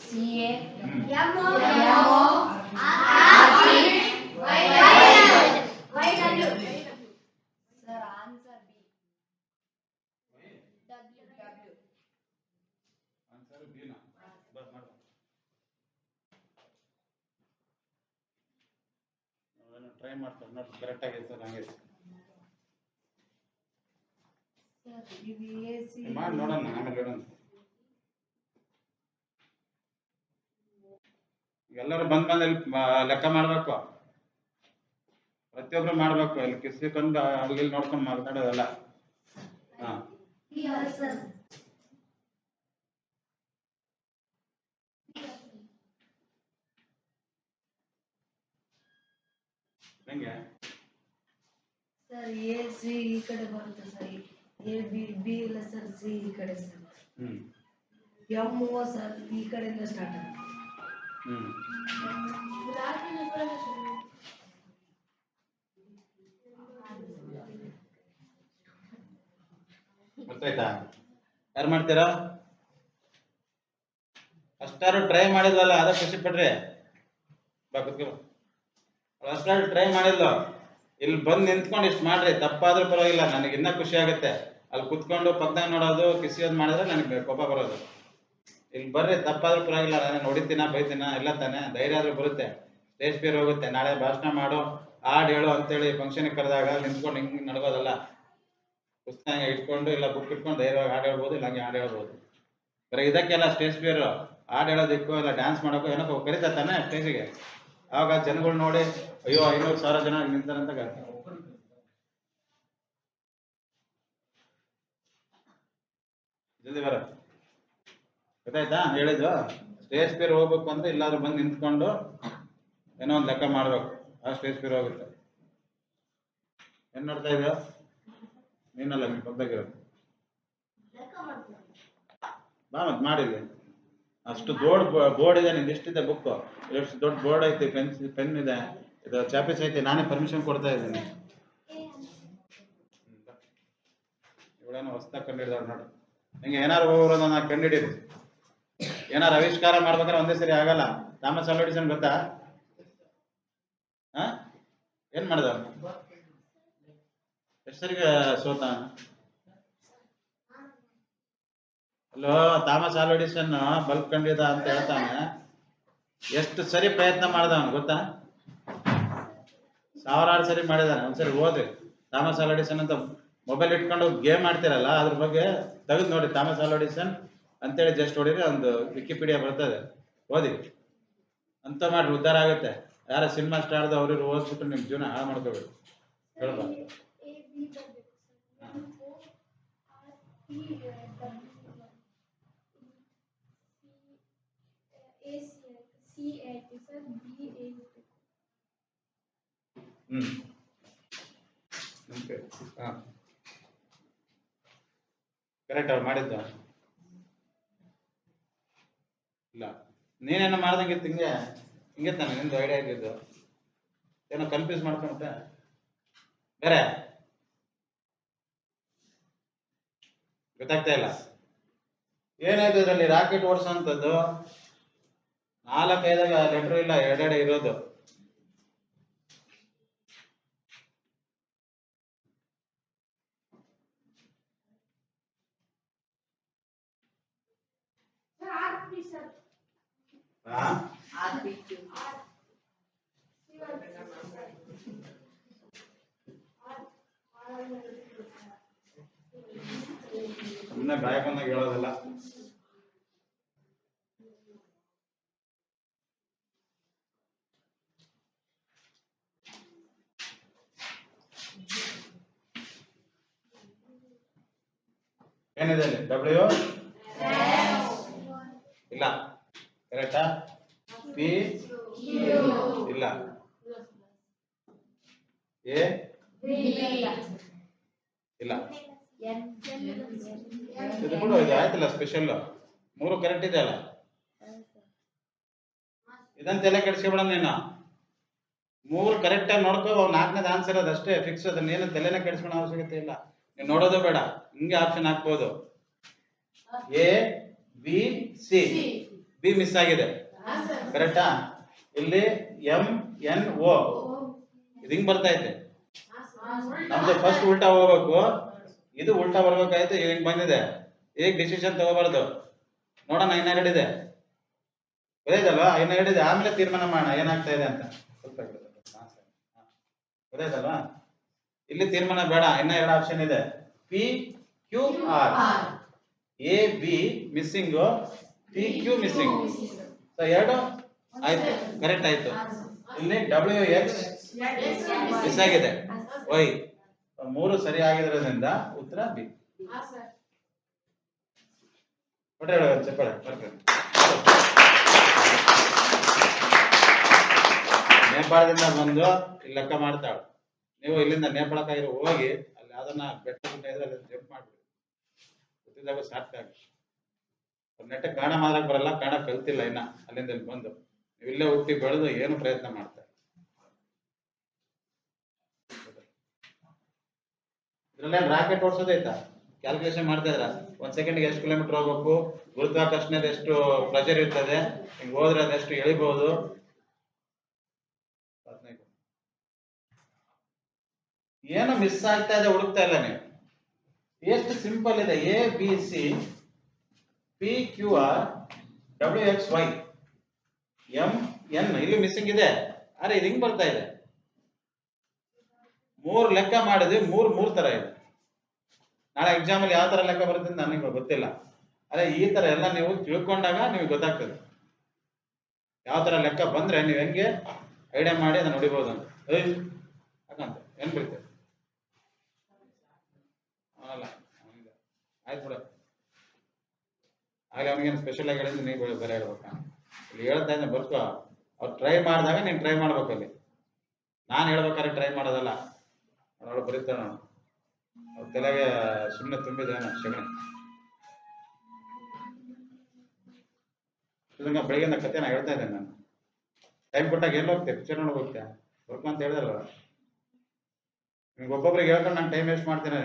C A sir answer B. W. W answer Bina. ಬಾ ಮಾಡು try ಮಾಡ್ತಾರೆ ನೋಡಿ ಕರೆಕ್ಟ್ ಆಗಿದೆ ಸರ್ ಹಂಗೆ. ಸರ್ ಇದು ಎ ಸಿ ಮಾಡಿ ನೋಡೋಣ ಆಮೇಲೆ ಹೇಳೋಣ ಎಲ್ಲರೂ ಬಂದ್ ಬಂದ್ ಇಲ್ಲಿ ಲೆಕ್ಕ ಮಾಡ್ಬೇಕು. ಪ್ರತಿಯೊಬ್ರು ಮಾಡ್ಬೇಕು. ಇಲ್ಲಿ ಕಿಸ್ಕೊಂಡು ಅಲ್ಲಿ ನೋಡ್ಕೊಂಡು ಮಾತಾಡೋದಲ್ಲ. ಹಾ. ಹೆಂಗೆ? ಸರ್ ಎ ಸಿ ಈ ಕಡೆ ಬರುತ್ತೆ ಸರ್. ಎ ಬಿ ಬಿ ಇಲ್ಲ ಸರ್ ಸಿ ಈ ಕಡೆ ಸರ್. ಹ್ಮ್. ಓ ಸರ್ ಈ ಕಡೆಯಿಂದ ಸ್ಟಾರ್ಟ್ ಆಗುತ್ತೆ. ಗೊತ್ತಾಯ್ತಾ? ಯಾರು ಮಾಡ್ತೀರಾ? ಅಷ್ಟಾರು ಟ್ರೈ ಮಾಡಿದ್ವಲ್ಲ, ಅದ ಖುಷಿ ಪಡ್ರಿ. ಅಷ್ಟಾರು ಟ್ರೈ ಮಾಡಿದ್ಲು. ಇಲ್ಲಿ ಬಂದು ನಿಂತ್ಕೊಂಡು ಇಷ್ಟು ಮಾಡ್ರಿ. ತಪ್ಪಾದ್ರೂ ಪರವಾಗಿಲ್ಲ ನನಗೆ ಇನ್ನೂ ಖುಷಿ ಆಗುತ್ತೆ. ಅಲ್ಲಿ ಕುತ್ಕೊಂಡು ಪಕ್ಕದಾಗ ನೋಡೋದು, ಕಿಸಿಯೋದು ಮಾಡಿದ್ರೆ ನನಗೆ ಕೋಪ ಬರೋದು. ಇಲ್ಲಿ ಬರ್ರಿ, ತಪ್ಪಾದ್ರೂ ಪರವಾಗಿಲ್ಲ, ನಾನು ಹೊಡಿತೀನ ಬೈತೀನ ಎಲ್ಲ ತಾನೆ, ಧೈರ್ಯ ಆದ್ರೂ ಬರುತ್ತೆ. ಸ್ಟೇಜ್ ಫಿಯರ್ ಹೋಗುತ್ತೆ, ನಾಳೆ ಭಾಷಣ ಮಾಡು, ಹಾಡು ಹೇಳು ಅಂತೇಳಿ ಫಂಕ್ಷನ್ ಕರೆದಾಗ ನಿಂತ್ಕೊಂಡು ಹಿಂಗೆ ನಡ್ಗೋದಲ್ಲ. ಪುಸ್ತಕ ಇಟ್ಕೊಂಡು, ಇಲ್ಲ ಬುಕ್ ಇಟ್ಕೊಂಡು ಧೈರ್ಯವಾಗಿ ಹಾಡು ಹೇಳ್ಬೋದು, ಇಲ್ಲ ಹಂಗೆ ಹಾಡು ಹೇಳ್ಬೋದು. ಬರೀ ಇದಕ್ಕೆಲ್ಲ ಸ್ಟೇಜ್ ಫಿಯರ್ ಹಾಡು ಹೇಳೋದಕ್ಕೂ ಇಲ್ಲ ಡ್ಯಾನ್ಸ್ ಮಾಡೋಕ್ಕೂ ಏನಕ್ಕೋ ಕರಿತಾ ತಾನೆ ಸ್ಟೇಜಿಗೆ ಆವಾಗ ಜನಗಳು ನೋಡಿ, ಅಯ್ಯೋ, ಐನೂರು ಸಾವಿರ ಜನ ನಿಂತಾರಂತ ಜಲ್ದಿ ಬರ. ಗೊತ್ತಾಯ್ತಾ? ಹೇಳಿದ್ದು, ಸ್ಟೇಜ್ ಪೇರ್ ಹೋಗ್ಬೇಕು ಅಂದ್ರೆ ಇಲ್ಲಾದ್ರೂ ಬಂದು ನಿಂತ್ಕೊಂಡು ಏನೋ ಒಂದು ಲೆಕ್ಕ ಮಾಡ್ಬೇಕು. ಆ ಸ್ಟೇಜ್ ಪೇರ್ ಹೋಗುತ್ತೆ. ಏನ್ ನೋಡ್ತಾ ಇದ್ದ ನೀನಲ್ಲ, ನೀನ್ ಪಕ್ಕದಾಗಿರೋದು. ಬಾ ಮತ್ ಮಾಡಿದ್ವಿ. ಅಷ್ಟು ದೊಡ್ಡ ಬೋರ್ಡ್ ಇದೆ, ನಿಂದು ಇಷ್ಟಿದೆ ಬುಕ್ ಎಷ್ಟು ದೊಡ್ಡ ಬೋರ್ಡ್ ಐತಿ, ಪೆನ್ ಪೆನ್ ಇದೆ. ಇದು ಚಾಪೀಸ್ ಐತಿ ನಾನೇ ಪರ್ಮಿಷನ್ ಕೊಡ್ತಾ ಇದ್ದೀನಿ. ಇವಳೇನೋ ಹೊಸ್ದಾಗಿ ಕಂಡಿಡಿದಾಳೆ ನೋಡಿ. ಹಿಂಗೆ ಏನಾರು ಹೋಗೋದು ನಾ ಕಂಡಿಡೀರಿ ಏನಾರು ಆವಿಷ್ಕಾರ ಮಾಡ್ಬೇಕಾದ್ರೆ ಒಂದೇ ಸರಿ ಆಗಲ್ಲ. ಥಾಮಸ್ ಅಲ್ವಡಿಸನ್ ಗೊತ್ತಾ? ಹಾ? ಏನ್ ಮಾಡ್ದ? ಎಷ್ಟು ಸರಿ ಸೋತ? ಅಲ್ಲೋ ಥಾಮಸ್ ಆಲ್ವಡಿಸನ್ ಬಲ್ಬ್ ಕಂಡಿದ ಅಂತ ಹೇಳ್ತಾನೆ. ಎಷ್ಟು ಸರಿ ಪ್ರಯತ್ನ ಮಾಡ್ದ ಅವನು ಗೊತ್ತಾ? ಸಾವಿರಾರು ಸರಿ ಮಾಡಿದಾನೆ. ಒಂದ್ಸರಿ ಓದಿ. ಥಾಮಸ್ ಆಲ್ವಡಿಸನ್ ಅಂತ ಮೊಬೈಲ್ ಇಟ್ಕೊಂಡು ಗೇಮ್ ಆಡ್ತಿರಲ್ಲ, ಅದ್ರ ಬಗ್ಗೆ ತೆಗೆದು ನೋಡಿ. ಥಾಮಸ್ ಆಲ್ವಡಿಸನ್ ಅಂತೇಳಿ ಜಸ್ಟ್ ಹೊಡಿದ್ರೆ ಒಂದು ವಿಕಿಪೀಡಿಯಾ ಬರ್ತದೆ. ಓದಿ. ಅಂತ ಮಾಡ್ರಿ ಉದ್ಧಾರ ಆಗುತ್ತೆ. ಯಾರ ಸಿನಿಮಾ ಸ್ಟಾರ್ದು ಅವ್ರಿಗೆ ಓದ್ಬಿಟ್ಟು ನಿಮ್ಮ ಜೀವನ ಹಾಳು ಮಾಡ್ಕೋಬೇಕು ಹೇಳ್ಬಾ. ಹ್ಮ್. ಕರೆಕ್ಟ್ ಅವ್ರು ಮಾಡಿದ್ದ. ಇಲ್ಲ. ನೀನೇನೋ ಮಾಡ್ದಂಗಿತ್ತು ಹಿಂಗೆ ಹಿಂಗೆ ತಾನೆ ನಿಂದು ಐಡಿಯಾ ಇದ್ದಿದ್ದು ಏನೋ ಕನ್ಫ್ಯೂಸ್ ಮಾಡ್ಕೊಂಬಿಟ್ಟೆ. ಬೇರೆ? ಗೊತ್ತಾಗ್ತಾ ಇಲ್ಲ. ಏನಾಯ್ತು ಇದರಲ್ಲಿ? ರಾಕೆಟ್ ಓಡಿಸೋಂಥದ್ದು. ನಾಲ್ಕೈದಾಗ ಲೆಟ್ರ್ ಇಲ್ಲ, ಎರಡೆರಡೆ ಇರೋದು. ಹಾ ಸುಮ್ಮನೆ ಬಾಯ ಬಂದಾಗ ಹೇಳೋದಲ್ಲ. ಏನಿದೆ ಡಬ್ಲ್ಯೂ ಇಲ್ಲ. ಕರೆಕ್ಟಾ ಪಿ? ಇಲ್ಲ. ಎ? ಇಲ್ಲ. ಇದು ಬಿಡು, ಇದು ಆಯ್ತಲ್ಲ ಸ್ಪೆಷಲ್ ಮೂರು ಕರೆಕ್ಟ್ ಇದೆ ಅಲ್ಲ? ಇದನ್ನ ತಲೆ ಕೆಡಿಸ್ಕೊಬೇಡ ನೀನು. ಮೂರು ಕರೆಕ್ಟ್ ಆಗಿ ನೋಡ್ಕೋ ನಾಲ್ಕನೇದು ಆನ್ಸರ್ ಅದು ಅಷ್ಟೇ ಫಿಕ್ಸ್ ಅದನ್ನ ಏನು ತಲೆನೇ ಕೆಡಿಸ್ಕೊಳೋ ಅವಶ್ಯಕತೆ ಇಲ್ಲ. ನೀನು ನೋಡೋದು ಬೇಡ. ಹಿಂಗೆ ಆಪ್ಷನ್ ಹಾಕ್ಬೋದು. A, B, C. B miss ಆಗಿದೆ. ಕರೆಕ್ಟಾ ಇಲ್ಲಿ ಎಂ ಎನ್ ಓ ಇದು ಹಿಂಗ್ ಬರ್ತಾ ಐತೆ. ನಮ್ದು ಫಸ್ಟ್ ಉಲ್ಟಾ ಹೋಗ್ಬೇಕು. ಇದು ಉಲ್ಟಾ ಬರ್ಬೇಕಾಯ್ತು ಈಗ ಹಿಂಗ್ ಬಂದಿದೆ. ಈಗ ಡಿಸಿಷನ್ ತಗೋಬಾರ್ದು. ನೋಡೋಣ ಇನ್ನ ಎರಡಿದೆ ಗೊತ್ತಾಯ್ತಲ್ವಾ? ಇನ್ನ ಎರಡಿದೆ ಆಮೇಲೆ ತೀರ್ಮಾನ ಮಾಡೋಣ ಏನಾಗ್ತಾ ಇದೆ ಅಂತ. ಸ್ವಲ್ಪ. ಗೊತ್ತಾಯ್ತಲ್ವಾ? ಇಲ್ಲಿ ತೀರ್ಮಾನ ಬೇಡ ಇನ್ನ ಎರಡು ಆಪ್ಷನ್ ಇದೆ. P Q R A B missing P Q missing ಎರಡು? ಆಯ್ತು. ಕರೆಕ್ಟ್ ಆಯ್ತು. ಇಲ್ಲಿ ಡಬ್ಲ್ಯೂ ಎಕ್ಸ್ ಮಿಸ್ ಆಗಿದೆ ವೈ ಮೂರು ಸರಿ ಆಗಿರೋದ್ರಿಂದ ಉತ್ತರ ಬಿ ಒಂದ್ ಚಪ್ಪಾಳೆ. ನೇಪಾಳದಿಂದ ಬಂದು ಇಲ್ಲಿ ಲೆಕ್ಕ ಮಾಡ್ತಾಳೆ ನೀವು ಇಲ್ಲಿಂದ ನೇಪಾಳಕ್ಕಾಗಿರೋ ಹೋಗಿ ಅಲ್ಲಿ ಯಾವ್ದನ್ನ ಬೆಟ್ಟ ಗುಡ್ಡ ಇದ್ರೆ ಅಲ್ಲಿ ಜಂಪ್ ಮಾಡ್ಬಿಡಿ. ಗೊತ್ತಿದ್ದಾಗ ಸಾಕಾಗಿ ನೆಟ್ಟ ಕನ್ನಡ ಮಾತ್ರ ಬರಲ್ಲ ಕನ್ನಡ ಕಲ್ತಿಲ್ಲ ಇನ್ನ. ಅಲ್ಲಿಂದ ಬಂದು. ನೀವು ಇಲ್ಲೇ ಹುಟ್ಟಿ ಬೆಳೆದು ಏನು ಪ್ರಯತ್ನ ಮಾಡ್ತಾರೆ ಇದ್ರಲ್ಲೇ ರಾಕೆಟ್ ಓಡಿಸೋದೈತಾ? ಕ್ಯಾಲ್ಕುಲೇಷನ್ ಮಾಡ್ತಾ ಇದ್ರ? ಒಂದ್ ಸೆಕೆಂಡ್ಗೆ ಎಷ್ಟು ಕಿಲೋಮೀಟರ್ ಹೋಗ್ಬೇಕು? ಗುರುತ್ವಾಕರ್ಷಣೆ ಎಷ್ಟು ಪ್ರೆಷರ್ ಇರ್ತದೆ? ಹಿಂಗ್ ಹೋದ್ರೆ ಅದೆಷ್ಟು ಎಳಿಬಹುದು ಏನು ಮಿಸ್ ಆಗ್ತಾ ಇದೆ, ಹುಡುಕ್ತಾ ಇಲ್ಲ ನೀವು. ಎಷ್ಟು ಸಿಂಪಲ್ ಇದೆ. A B C P Q R W X Y M N ಇಲ್ಲಿ ಮಿಸ್ಸಿಂಗ್ ಇದೆ. ಅರೆ, ಇದು ಹಿಂಗ್ ಬರ್ತಾ ಇದೆ? ಮೂರು ಲೆಕ್ಕ ಮಾಡಿದ್ವಿ ಮೂರು ಮೂರು ತರ ಇದೆ. ನಾಳೆ ಎಕ್ಸಾಮ್ ಅಲ್ಲಿ ಯಾವ ತರ ಲೆಕ್ಕ ಬರುತ್ತೆ ಅಂತ ನನಗೆ ಗೊತ್ತಿಲ್ಲ. ಅದೇ ಈ ತರ ಎಲ್ಲ ನೀವು ತಿಳ್ಕೊಂಡಾಗ ನಿಮಗೆ ಗೊತ್ತಾಗ್ತದೆ. ಯಾವ ತರ ಲೆಕ್ಕ ಬಂದ್ರೆ ನೀವು ಹೆಂಗೆ ಐಡಿಯಾ ಮಾಡಿ ಅದನ್ನ ನೋಡಿಬಹುದು ಅಂತ. ಯಾಕಂತ? ಏನ್ ಬರೀತೆ ಅವನಲ್ಲ ಆಯ್ತು ಬಿಡ. ಆಗಲೇ ಅವನಿಗೇನು ಸ್ಪೆಷಲ್ ಆಗಿ ಹೇಳಿದ್ರೆ ನೀವು ಬೇರೆ ಹೇಳ್ಬೇಕಾ ಇಲ್ಲಿ ಹೇಳ್ತಾ ಇದ್ದೆ ಬರ್ಕೋ ಅವ್ರು ಟ್ರೈ ಮಾಡಿದಾಗ ನೀನು ಟ್ರೈ ಮಾಡ್ಬೇಕು ಅಲ್ಲಿ. ನಾನು ಹೇಳ್ಬೇಕಾದ್ರೆ ಟ್ರೈ ಮಾಡೋದಲ್ಲ. ಅವಳು ಬರೀತಾನ ಅವ್ರ ತಲೆಗೆ ಸುಮ್ಮನೆ ತುಂಬಿದೆ ಸಗಣಿ ಇದನ್ನ ಬೆಳಗ್ಗಿಂದ ಕತೆ ನಾ ಹೇಳ್ತಾ ಇದ್ದೇನೆ ನಾನು. ಟೈಮ್ ಕೊಟ್ಟಾಗ ಎಲ್ಲಿ ಹೋಗ್ತೆ? ಪಿಕ್ಚರ್ ನೋಡಿ ಹೋಗ್ತೆ ಬರ್ಕೊ ಅಂತ ಹೇಳಿದಲ್ವ? ನಿಮ್ಗೆ ಒಬ್ಬೊಬ್ರಿಗೆ ಹೇಳ್ಕೊಂಡು ನಾನು ಟೈಮ್ ವೇಸ್ಟ್ ಮಾಡ್ತೀನಿ.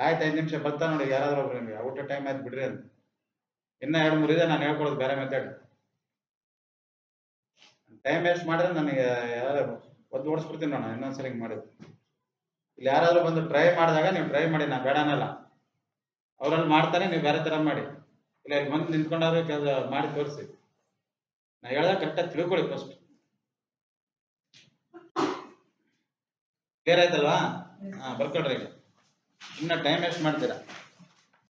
ಆಯ್ತು ಐದು ನಿಮಿಷ ಬರ್ತಾ ನೋಡಿ ಯಾರಾದ್ರೂ ಒಬ್ರು ನಿಮಗೆ. ಊಟ ಟೈಮ್ ಆಯ್ತು ಬಿಡ್ರಿ ಅಂತ. ಇನ್ನ ಎರಡು ಮೂರು ಇದೆ ನಾನು ಹೇಳ್ಕೊಡೋದು ಬೇರೆ ಮೆಥಡ್ ಟೈಮ್ ವೇಸ್ಟ್ ಮಾಡಿದ್ರೆ ನನಗೆ ಯಾರು ಒದ್ದು ಓಡಿಸ್ಬಿಡ್ತೀನಿ ನಾನು ಇನ್ನೊಂದ್ಸರಿ ಹಿಂಗೆ ಮಾಡಿದ್ರು ಇಲ್ಲಿ ಯಾರಾದ್ರೂ ಬಂದು ಟ್ರೈ ಮಾಡಿದಾಗ ನೀವು ಟ್ರೈ ಮಾಡಿ ನಾ ಬೇಡ ಅನ್ನಲ್ಲ. ಅವ್ರಲ್ಲಿ ಮಾಡ್ತಾರೆ ನೀವು ಬೇರೆ ತರ ಮಾಡಿ. ಇಲ್ಲ ಇಲ್ಲಿ ಬಂದು ನಿಂತ್ಕೊಂಡಾದ್ರು ಕೆಲಸ ಮಾಡಿ ತೋರಿಸಿ. ನಾ ಹೇಳ್ದಾಗ ಕರೆಕ್ಟಾಗಿ ತಿಳ್ಕೊಳ್ಳಿ ಫಸ್ಟ್ ಕ್ಲಿಯರ್ ಆಯ್ತಲ್ವಾ? ಹಾ ಬರ್ಕೊಡ್ರಿ ಈಗ. ಇನ್ನ ಟೈಮ್ ವೇಸ್ಟ್ ಮಾಡ್ತೀರಾ?